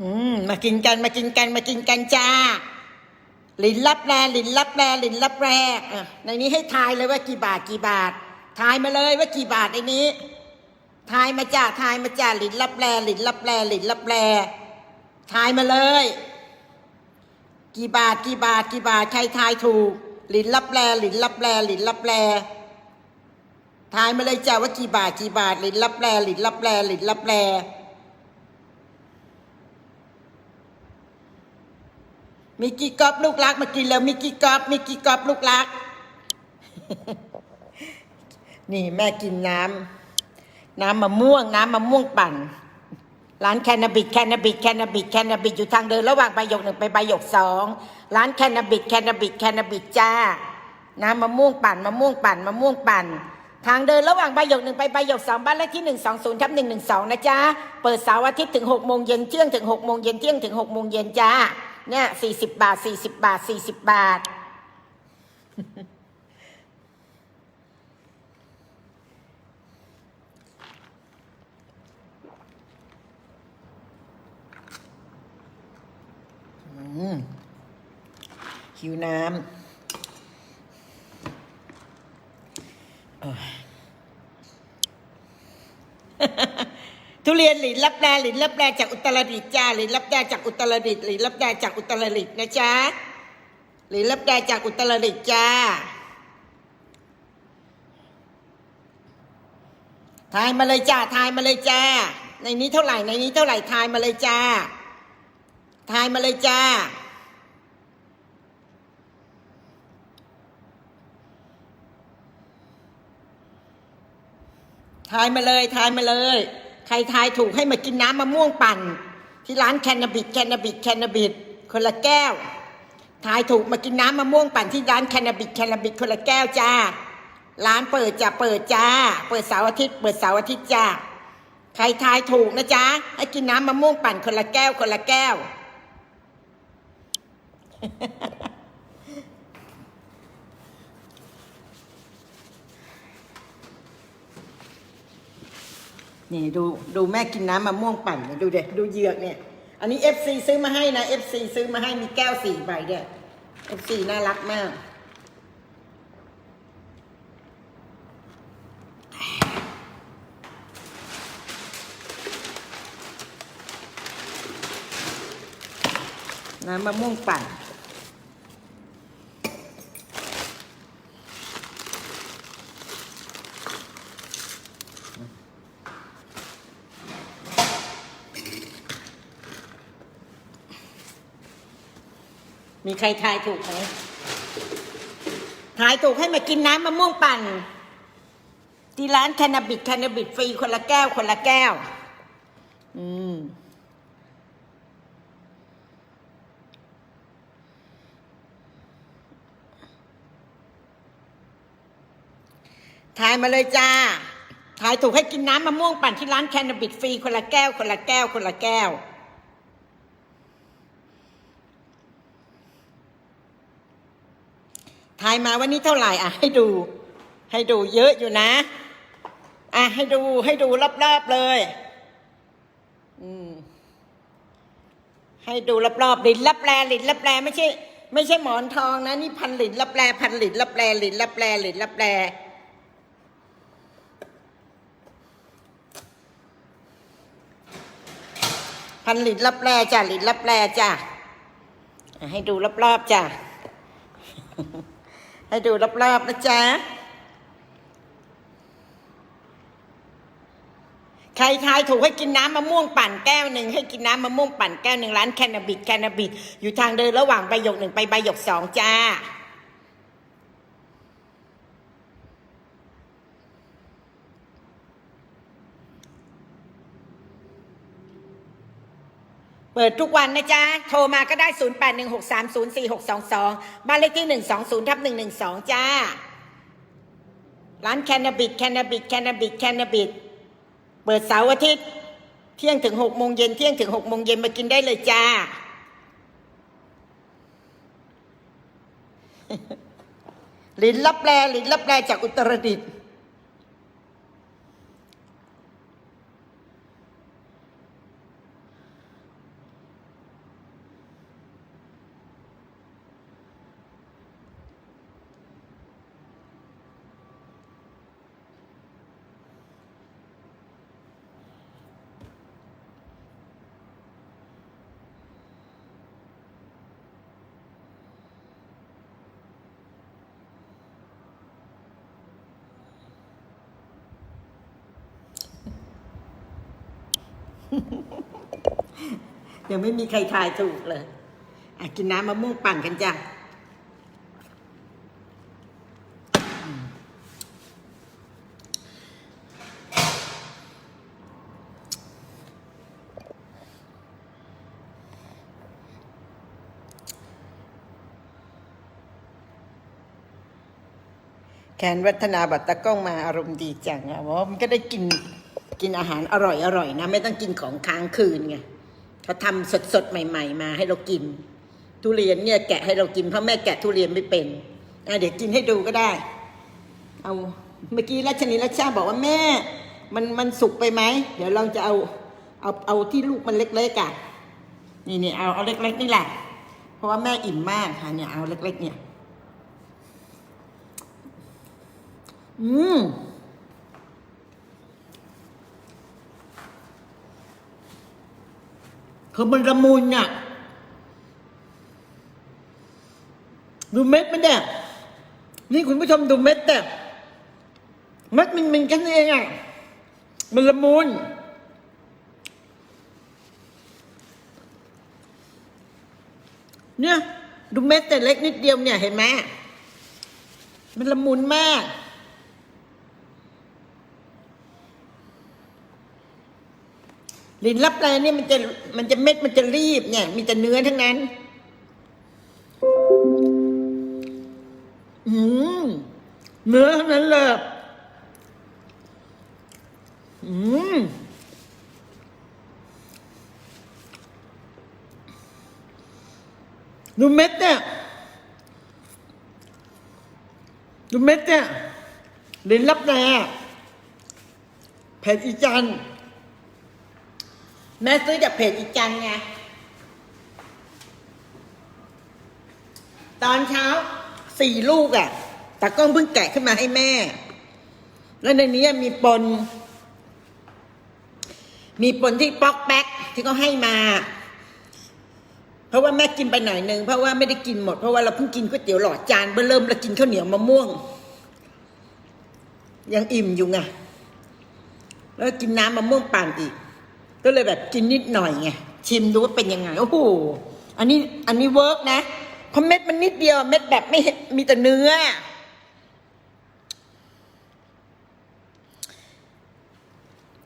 อืมมากินกันมากินกันมากินกันจ้าลินลับแลลินลับแลลินลับแรอะในนี้ให้ทายเลยว่ากี่บาทกี่บาท ทายมาเลยว่ากี่บาทในนี้ ทายมาจ้าทายมาจ้าลินลับแลลินลับแลลินลับแลทายมาเลย กี่บาทกี่บาทกี่บาทใครทายถูกลินลับแลลินลับแลลินลับแลทายมาเลยจ้าว่ากี่บาทกี่บาทลินลับแลลินลับแลลินลับแล มิกกี้กอฟลูกรักมากินแล้วมิกกี้กอฟมิกกี้กอฟลูกรัก นี่แม่กินน้ำน้ำมะม่วง น้ำมะม่วงปั่น ร้านแคนาบิดแคนาบิดแคนาบิดแคนาบิดอยู่ทางเดินระหว่างใบหยกหนึ่งไปใบหยกสองร้านแคนาบิดแคนาบิดแคนาบิดจ้า น้ำมะม่วงปั่นมะม่วงปั่นมะม่วงปั่นทางเดินระหว่างใบหยกหนึ่งไปใบหยกสองบ้านเลขที่หนึ่งสองศูนย์ทับหนึ่งหนึ่งสองนะจ๊ะ เปิดเสาร์อาทิตย์ถึงหกโมงเย็นเที่ยงถึงหกโมงเย็นเที่ยงถึงหกโมงเย็นจ้า เนี่ยสี่สิบบาทสี่สิบบาทสี่สิบบาท หิวน้ำเอ้ย ทุเรียนหลินรับแลหลินรับแลจากอุตรดิตถ์จ้าหลินรับแลจากอุตรดิตถ์หลินรับแลจากอุตรดิตถ์นะจ๊ะหลินรับแลจากอุตรดิตถ์จ้าทายมาเลยจ้าทายมาเลยจ้า ในนี้เท่าไหร่ในนี้เท่าไหร่ทายมาเลยจ้า ทายมาเลยจ้า ทายมาเลยทายมาเลย ใครทายถูกให้มากินน้ำมะม่วงปั่น ที่ร้านแคนาบิดแคนาบิดแคนาบิดคนละแก้ว ทายถูกมากินน้ำมะม่วงปั่นที่ร้านแคนาบิดแคนาบิดคนละแก้วจ้า ร้านเปิดจะเปิดจ้า เปิดเสาร์อาทิตย์ เปิดเสาร์อาทิตย์จ้า ใครทายถูกนะจ๊ะให้กินน้ำมะม่วงปั่นคนละแก้วคนละแก้ว นี่ดูดูแม่กินน้ำมะม่วงปั่นเนี่ยดูเด็ดูเหยือกเนี่ย อันนี้ FC ซื้อมาให้นะ FC ซื้อมาให้มีแก้วสี่ใบเนี่ย FC น่ารักมาก น้ำมะม่วงปั่น มีใครทายถูกไหมทายถูกให้มากินน้ำมะม่วงปั่น ที่ร้านแคนาบิดแคนาบิดฟรีคนละแก้ว คนละแก้ว อืม ทายมาเลยจ้า ทายถูกให้กินน้ำมะม่วงปั่นที่ร้านแคนาบิดฟรีคนละแก้ว คนละแก้ว คนละแก้ว ทาย มาวันนี้เท่าไหร่อะ ให้ดู ให้ดูเยอะอยู่นะ อะให้ดูให้ดูรอบๆเลย อืม ให้ดูรอบๆหลินลับแลหลินลับแลไม่ใช่ ไม่ใช่หมอนทองนะ นี่พันหลินลับแลพันหลินลับแลหลินลับแลหลินลับแลพันหลินลับแลจ้ะหลินลับแลจ้ะอะให้ดูรอบๆจ้ะ ให้ดูรอบๆนะจ๊ะ ใครทายถูกให้กินน้ำมะม่วงปั่นแก้วหนึ่งให้กินน้ำมะม่วงปั่นแก้วหนึ่งร้านแคนาบิดแคนาบิดอยู่ทางเดินระหว่างใบหยกหนึ่งไปใบหยกสองจ้า เปิดทุกวันนะจ๊ะ โทรมาก็ได้ 0816304622 บ้านเลขที่ 120ทับ112 จ้า ร้านแคนาบิดแคนาบิดแคนาบิดแคนาบิดเปิดเสาร์อาทิตย์ เที่ยงถึง6โมงเย็นเที่ยงถึง6โมงเย็นมากินได้เลยจ้า ลินลับแลลินลับแลจากอุตรดิตถ์ ยังไม่มีใครทายถูกเลยอะกินน้ำมะม่วงปั่นกันจ้ะแคนวัฒนาบัตตะก้องมาอารมณ์ดีจังอะว่ามันก็ได้กิน กินอาหารอร่อยอร่อยนะ ไม่ต้องกินของค้างคืนไงเขาทำสดสดๆใหม่ ๆ มาให้เรากิน ทุเรียนเนี่ยแกะให้เรากินเพราะแม่แกะทุเรียนไม่เป็นเดี๋ยวกินให้ดูก็ได้ เอาเมื่อกี้รัชนีรัชชาบอกว่าแม่ มันมันสุกไปไหมเดี๋ยวเราจะเอาเอาเอาที่ลูกมันเล็กๆอะนี่นี่เอาเอาเล็ก ๆ นี่แหละ เพราะว่าแม่อิ่มมากค่ะเนี่ยเอาเล็ก ๆ เนี่ย อืม คือมันละมุนอะดูเม็ดมันเนี่ยนี่คุณผู้ชมดูเม็ดเนี่เม็ดมันมันกันเองอะมันละมุนเนี่ยดูเม็ดแต่เล็กนิดเดียวเนี่ยเห็นไหมมันละมุนมาก ลิ้นรับแรเนี่ยมันจะมันจะเม็ดมันจะรีบเนี่ย มีแต่เนื้อทั้งนั้นอืมเนื้อทั้งนั้นเลยอืมดูเม็ดเนี่ยดูเม็ดเนี่ยลิ้นรับแรแผ่นอีจันทร์ แม่ซื้อจากเพจอีจันไง ตอนเช้าสี่ลูกอะ่ะตากล้องเพิ่งแกะขึ้นมาให้แม่ แล้วในนี้มีปน มีปนที่ป๊อกแป๊กที่เขาให้มา เพราะว่าแม่กินไปหน่อยหนึ่งเพราะว่าไม่ได้กินหมดเพราะว่าเราเพิ่งกินก๋วยเตี๋ยวหลอดจานเบอร์เริ่มแล้วกินข้าวเหนียวมะม่วง ยังอิ่มอยู่ไงแล้วกินน้ำมะม่วงปั่นอีก ก็เลยแบบกินนิดหน่อยไงชิมดูว่าเป็นยังไงโอ้โหอันนี้อันนี้เวิร์กนะเพราะเม็ดมันนิดเดียวเม็ดแบบไม่เห็นมีแต่เนื้อ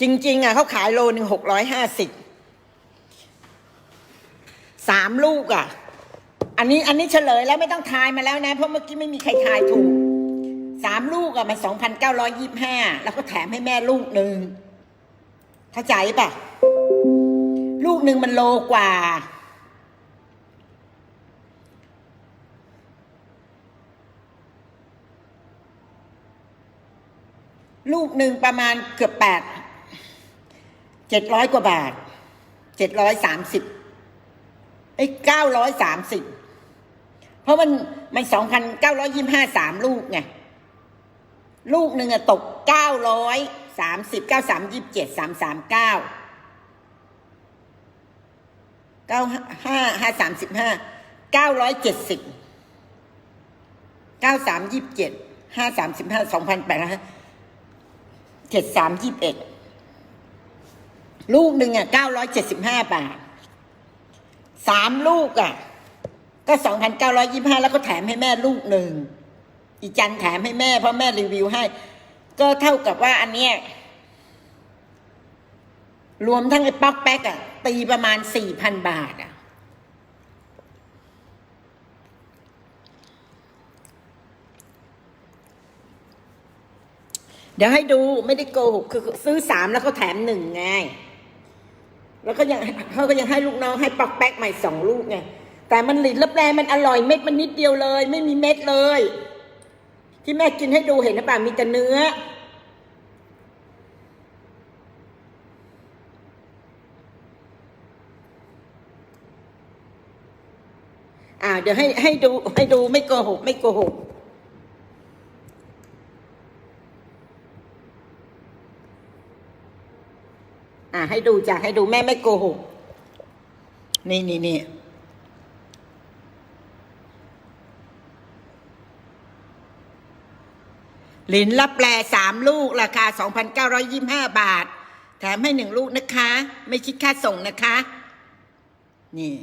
จริง ๆ อะเขาขายโลหนึ่งหกร้อยห้าสิบสามลูกอะ อันนี้อันนี้เฉลยแล้วไม่ต้องทายมาแล้วนะ เพราะเมื่อกี้ไม่มีใครทายถูกสามลูกอะมันสองพันเก้าร้อยยี่ห้าแล้วก็แถมให้แม่ลูกหนึ่ง เข้าใจปะลูกหนึ่งมันโลกว่า ลูกหนึ่งประมาณเกือบแปดเจ็ดร้อยกว่าบาทเจ็ดร้อยสามสิบไอ้เก้าร้อยสามสิบเพราะมันมันสองพันเก้าร้อยยี่ห้าสามลูกไง ลูกหนึ่งอะตก เก้าร้อยสามสิบเก้าสามยี่สิบเจ็ดสามสามเก้าเก้าห้าห้าสามสิบห้าเก้าร้อยเจ็ดสิบเก้าสามยี่สิบเจ็ดห้าสามสิบห้าสองพันแปดนะเจ็ดสามยี่สิบเอ็ดลูกหนึ่งอะเก้าร้อยเจ็ดสิบห้าบาทสามลูกอะ ก็สองพันเก้าร้อยยี่ห้าแล้วก็แถมให้แม่ลูกหนึ่งอีจันแถมให้แม่เพราะแม่รีวิวให้ ก็เท่ากับว่าอันเนี้ยรวมทั้งไอ้ป๊อกแป๊กอะตีประมาณสี่พันบาทอะเดี๋ยวให้ดูไม่ได้โกหกคือซื้อสามแล้วก็แถมหนึ่งไง แล้วก็ยังเขาก็ยังให้ลูกน้องให้ป๊อกแป๊กใหม่สองลูกไง แต่มันหลินลับแลมันอร่อยเม็ดมันนิดเดียวเลย ไม่มีเม็ดเลย ที่แม่กินให้ดูเห็นหรือเปล่ามีแต่เนื้อ อ่า เดี๋ยวให้ให้ดูให้ดูไม่โกหก ไม่โกหกอ่าให้ดูจ้ะให้ดูแม่ไม่โกหก นี่นี่นี่ หลินรับแปลสามลูกราคา 2,925 บาท แถมให้หนึ่งลูกนะคะ ไม่คิดค่าส่งนะคะ นี่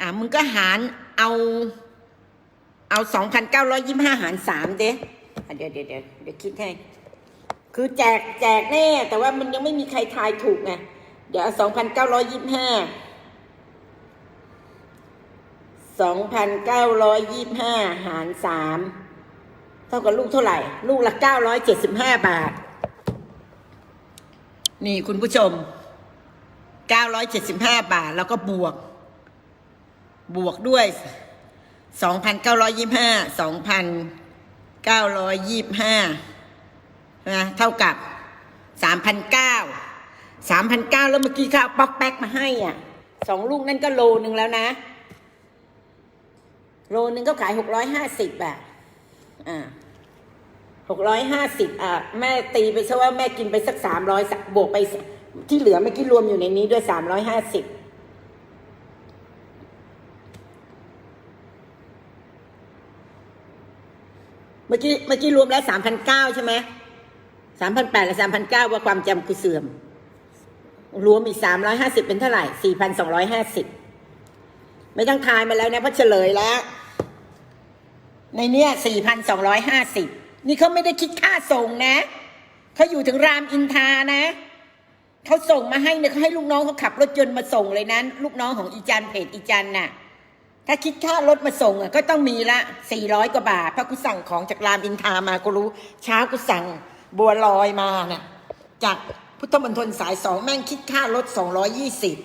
อะมึงก็หารเอา เอาสองพันเก้าร้อยยี่ห้าหารสามเด้อเดี๋ยวเดี๋ยวเดี๋ยวเดี๋ยวคิดให้ คือแจกแจกแน่ แต่ว่ามันยังไม่มีใครทายถูกไงเดี๋ยวสองพันเก้าร้อยยี่ห้าสองพันเก้าร้อยยี่ห้าหารสาม เท่ากับลูกเท่าไหร่ ลูกละเก้าร้อยเจ็ดสิบห้าบาท นี่คุณผู้ชมเก้าร้อยเจ็ดสิบห้าบาท แล้วก็บวก บวกด้วยสองพันเก้าร้อยยี่ห้าสองพันเก้าร้อยยี่ห้านะเท่ากับสามพันเก้าสามพันเก้าแล้วเมื่อกี้เขาเอาป๊อกแป๊กมาให้อะสองลูกนั่นก็โลนึงแล้วนะ โลนึงก็ขายหกร้อยห้าสิบอะ อ่าหกร้อยห้าสิบอะแม่ตีไปซะว่าแม่กินไปสักสามร้อยบวกไปที่เหลือเมื่อกี้รวมอยู่ในนี้ด้วยสามร้อยห้าสิบเมื่อกี้เมื่อกี้รวมแล้วสามพันเก้าใช่ไหมสามพันแปดและสามพันเก้าว่าความจำกูเสื่อม รวมอีกสามร้อยห้าสิบเป็นเท่าไหร่สี่พันสองร้อยห้าสิบไม่ต้องทายมาแล้วนะเพราะเฉลยแล้ว ในเนี้ยสี่พันสองร้อยห้าสิบนี่เขาไม่ได้คิดค่าส่งนะเขาอยู่ถึงรามอินทานะเขาส่งมาให้เนี่ยเขาให้ลูกน้องเขาขับรถยนต์มาส่งเลยนั้น ลูกน้องของอีจันเพจอีจันน่ะ ถ้าคิดค่ารถมาส่งอะก็ต้องมีละสี่ร้อยกว่าบาทเพราะกูสั่งของจากรามอินทามากูรู้เช้ากูสั่งบัวลอยมาน่ะจากพุทธมณฑลสายสองแม่งคิดค่ารถสองร้อยยี่สิบ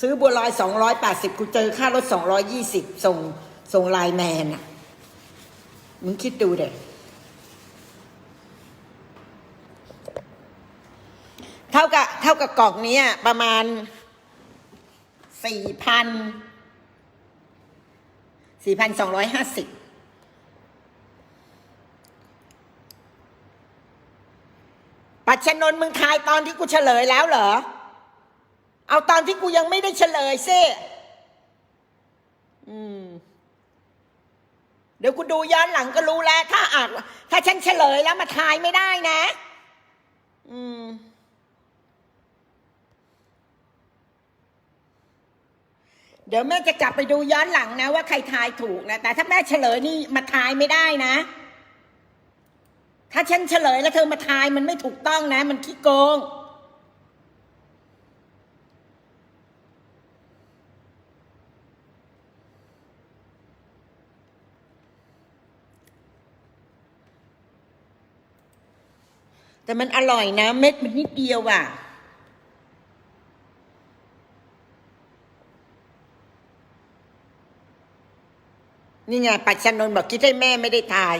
ซื้อบัวลอยสองร้อยแปดสิบกูเจอค่ารถสองร้อยยี่สิบส่งส่งไลน์แมนอะ มึงคิดดูเด็เท่ากับเท่ากับกล่องนี้ประมาณสี่พันสี่พันสองร้อยห้าสิบปัจฉนนมึงทายตอนที่กูเฉลยแล้วเหรอ เอาตอนที่กูยังไม่ได้เฉลยซิอืม เดี๋ยวกูดูย้อนหลังก็รู้แล้ว ถ้าอาจถ้าฉันเฉลยแล้วมาทายไม่ได้นะ อืม เดี๋ยวแม่จะกลับไปดูย้อนหลังนะ ว่าใครทายถูกนะ แต่ถ้าแม่เฉลยนี่มาทายไม่ได้นะ ถ้าฉันเฉลยแล้วเธอมาทายมันไม่ถูกต้องนะ มันขี้โกง แต่มันอร่อยนะ เม็ดมันนิดเดียวอะ นี่ไงปัจฉนน์บอกคิดให้แม่ไม่ได้ทาย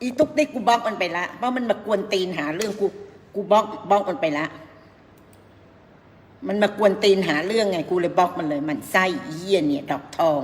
อีตุ๊กติ๊กกูบล็อกมันไปละเพราะมันมากวนตีนหาเรื่องกูกูบล็อกบล็อกมันไปละ มันมากวนตีนหาเรื่องไงกูเลยบล็อกมันเลย มันไส้เหี้ยเนี่ย ดอกทอง